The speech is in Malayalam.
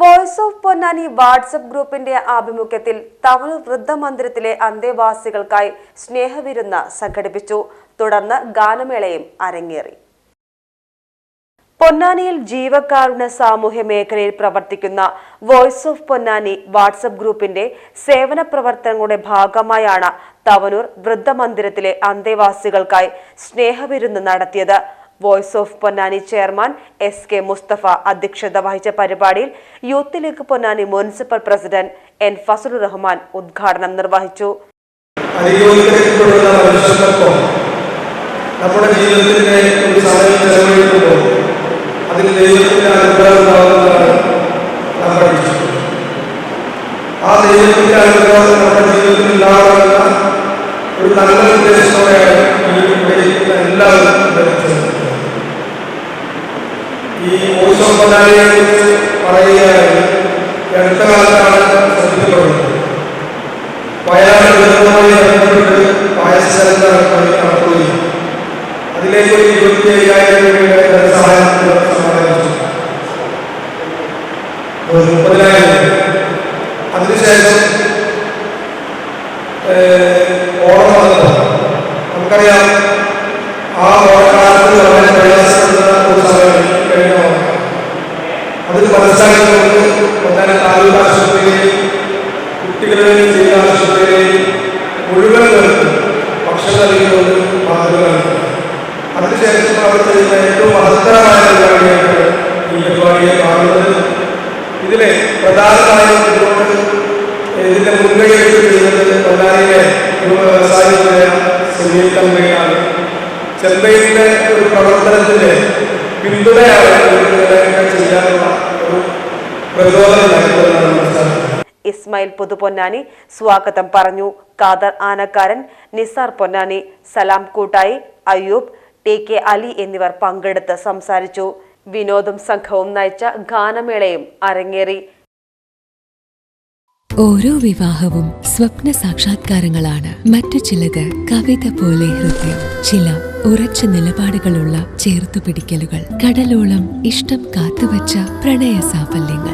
വോയിസ് ഓഫ് പൊന്നാനി വാട്സപ്പ് ഗ്രൂപ്പിന്റെ ആഭിമുഖ്യത്തിൽ തവണ വൃദ്ധമന്ദിരത്തിലെ അന്തേവാസികൾക്കായി സ്നേഹവിരുന്ന് സംഘടിപ്പിച്ചു. തുടർന്ന് ഗാനമേളയും അരങ്ങേറി. പൊന്നാനിയിൽ ജീവകാരുണ്യ സാമൂഹ്യ മേഖലയിൽ പ്രവർത്തിക്കുന്ന വോയിസ് ഓഫ് പൊന്നാനി വാട്സപ്പ് ഗ്രൂപ്പിന്റെ സേവന പ്രവർത്തനങ്ങളുടെ ഭാഗമായാണ് തവനൂർ വൃദ്ധമന്ദിരത്തിലെ അന്തേവാസികൾക്കായി സ്നേഹവിരുന്ന് നടത്തിയത്. Voice of Ponnani chairman S K Mustafa അധ്യക്ഷത വഹിച്ച പരിപാടിയിൽ youth league Ponnani municipal president N Fasalur Rahman ഉദ്ഘാടനം നിർവഹിച്ചു. നമ്മുടെ ഒരു ഒരു നല്ല ഉദ്ദേശത്തോടെയാണ് ഈ ഇവിടെ എല്ലാവരും പറയുകയാണെങ്കിൽ ഈ അടുത്ത കാലത്താണ് ശ്രദ്ധിക്കപ്പെടുന്നത് വയനാട് ദുരന്തവുമായി ബന്ധപ്പെട്ട് പായസങ്ങൾ നടത്തുകയും അതിലേക്ക് ഒരു ഇരുപത്തി അയ്യായിരം രൂപയുടെ ധനസഹായം സമാധാനിച്ചു ഒരു അതിനുശേഷം ഓണം നമുക്കറിയാം ആ ഓണക്കാലത്ത് അതിൽ മനസ്സിലാക്കിക്കൊണ്ട് പൊന്നാനി താലൂക്ക് ആശുപത്രിയിലെയും കുട്ടികളുടെയും ജില്ലാ ആശുപത്രിയിലെയും മുഴുവൻ പേർക്കും ഭക്ഷണം നൽകിക്കൊണ്ട് മാതൃകയാണ്. അതിനുശേഷം അവർ ചെയ്യുന്ന ഏറ്റവും മഹത്തരമായ പരിപാടിയാണ് ഈ പരിപാടിയെ കാണുന്നത്. ഇതിലെ പ്രധാനമായും ഇതിന്റെ മുൻകൈയെടുത്ത് ചെയ്യുന്നത് പൊന്നാനിയിലെ യുവ വ്യവസായികളായ സുനീൽ തമ്പയാണ്. ചെമ്പൈയിലെ ഒരു പ്രവർത്തനത്തിന്റെ പ്രചോദനം മനസ്സിലാക്കുന്നത് ഇസ്മായിൽ പുതുപൊന്നാനി സ്വാഗതം പറഞ്ഞു. കാദർ ആനക്കാരൻ നിസാർ പൊന്നാനി സലാം കൂട്ടായി അയ്യൂബ് ടി കെ അലി എന്നിവർ പങ്കെടുത്ത് സംസാരിച്ചു. വിനോദം സംഘവും നയിച്ച ഗാനമേളയും അരങ്ങേറി. ഓരോ വിവാഹവും സ്വപ്ന സാക്ഷാത്കാരങ്ങളാണ്. മറ്റു ചിലത് കവിത പോലെ ഹൃദയം ചില ഉറച്ച നിലപാടുകളുള്ള ചേർത്തുപിടിക്കലുകൾ. കടലോളം ഇഷ്ടം കാത്തുവച്ച പ്രണയ സാഫല്യങ്ങൾ.